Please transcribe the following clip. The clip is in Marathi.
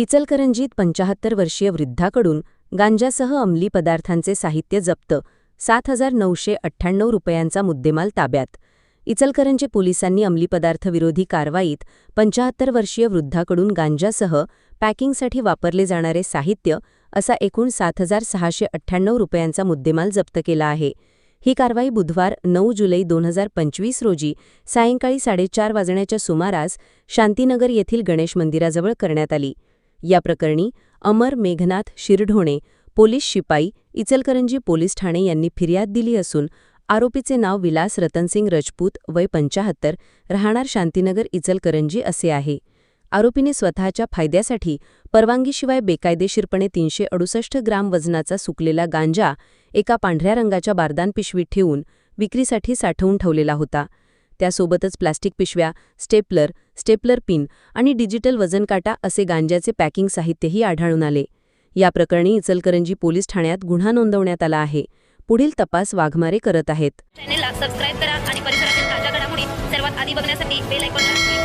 इचलकरंजीत पंचाहत्तर वर्षीय वृद्धाकडून गांजासह अंमली पदार्थांचे साहित्य जप्त सात हजार नऊशे अठ्ठ्याण्णव रुपयांचा मुद्देमाल ताब्यात. इचलकरंजी पोलिसांनी अंमली पदार्थविरोधी कारवाईत पंचाहत्तर वर्षीय वृद्धाकडून गांजासह पॅकिंगसाठी वापरले जाणारे साहित्य असा एकूण सात हजार सहाशे अठ्ठ्याण्णव रुपयांचा मुद्देमाल जप्त केला आहे. ही कारवाई बुधवार नऊ जुलै दोन हजार पंचवीस रोजी सायंकाळी साडेचार वाजण्याच्या सुमारास शांतीनगर येथील गणेश मंदिराजवळ करण्यात आली. या प्रकरणी अमर मेघनाथ शिरढोणे पोलीस शिपाई इचलकरंजी पोलीस ठाणे यांनी फिर्याद दिली असून आरोपीचे नाव विलास रतनसिंग रजपूत वय पंचाहत्तर राहणार शांतीनगर इचलकरंजी असे आहे. आरोपीने स्वतःच्या फायद्यासाठी परवानगीशिवाय बेकायदेशीरपणे तीनशे अडुसष्ट ग्राम वजनाचा सुकलेला गांजा एका पांढऱ्या रंगाच्या बारदान पिशवीत ठेवून विक्रीसाठी साठवून ठेवलेला होता. त्यासोबतच प्लास्टिक पिशव्या स्टेपलर स्टेपलर पिन आणि डिजिटल वजनकाटा असे गांजाचे पॅकिंग साहित्यही आढळून आले. या प्रकरणी इचलकरंजी पोलीस ठाण्यात गुन्हा नोंदवण्यात आला आहे. पुढील तपास वाघमारे करत आहेत. चॅनेलला सबस्क्राईब करा आणि परिसरातील ताज्या घडामोडी सर्वात आधी बघण्यासाठी बेल आयकॉनला